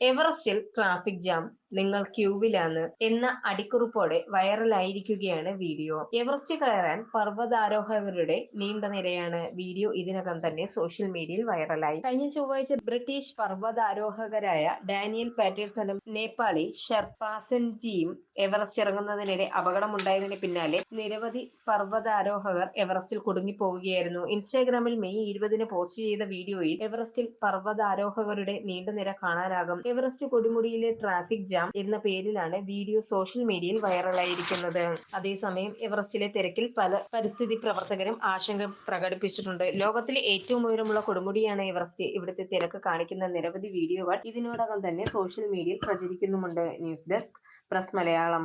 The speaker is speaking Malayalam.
എവറസ്റ്റിൽ ട്രാഫിക് ജാം നിങ്ങൾ ക്യൂവിലാണ് എന്ന അടിക്കുറിപ്പോടെ വൈറലായിരിക്കുകയാണ് വീഡിയോ. എവറസ്റ്റ് കയറാൻ പർവതാരോഹകരുടെ നീണ്ട നിരയാണ് വീഡിയോ ഇതിനകം തന്നെ സോഷ്യൽ മീഡിയയിൽ വൈറലായി. കഴിഞ്ഞ ചൊവ്വാഴ്ച ബ്രിട്ടീഷ് പർവതാരോഹകരായ ഡാനിയൽ പാറ്റേഴ്സണും നേപ്പാളി ഷെർപാസൻജിയും എവറസ്റ്റ് ഇറങ്ങുന്നതിനിടെ അപകടമുണ്ടായതിന് പിന്നാലെ നിരവധി പർവതാരോഹകർ എവറസ്റ്റിൽ കുടുങ്ങിപ്പോവുകയായിരുന്നു. ഇൻസ്റ്റാഗ്രാമിൽ മെയ് ഇരുപതിന് പോസ്റ്റ് ചെയ്ത വീഡിയോയിൽ എവറസ്റ്റിൽ പർവതാരോഹകരുടെ നീണ്ട നിര കാണാനാകും. എവറസ്റ്റ് കൊടുമുടിയിലെ ട്രാഫിക് ജാം എന്ന പേരിലാണ് വീഡിയോ സോഷ്യൽ മീഡിയയിൽ വൈറലായിരിക്കുന്നത്. അതേസമയം എവറസ്റ്റിലെ തിരക്കിൽ പല പരിസ്ഥിതി പ്രവർത്തകരും ആശങ്ക പ്രകടിപ്പിച്ചിട്ടുണ്ട്. ലോകത്തിലെ ഏറ്റവും ഉയരമുള്ള കൊടുമുടിയാണ് എവറസ്റ്റ്. ഇവിടുത്തെ തിരക്ക് കാണിക്കുന്ന നിരവധി വീഡിയോകൾ ഇതിനോടകം തന്നെ സോഷ്യൽ മീഡിയയിൽ പ്രചരിക്കുന്നുമുണ്ട്. News desk press Malayalam.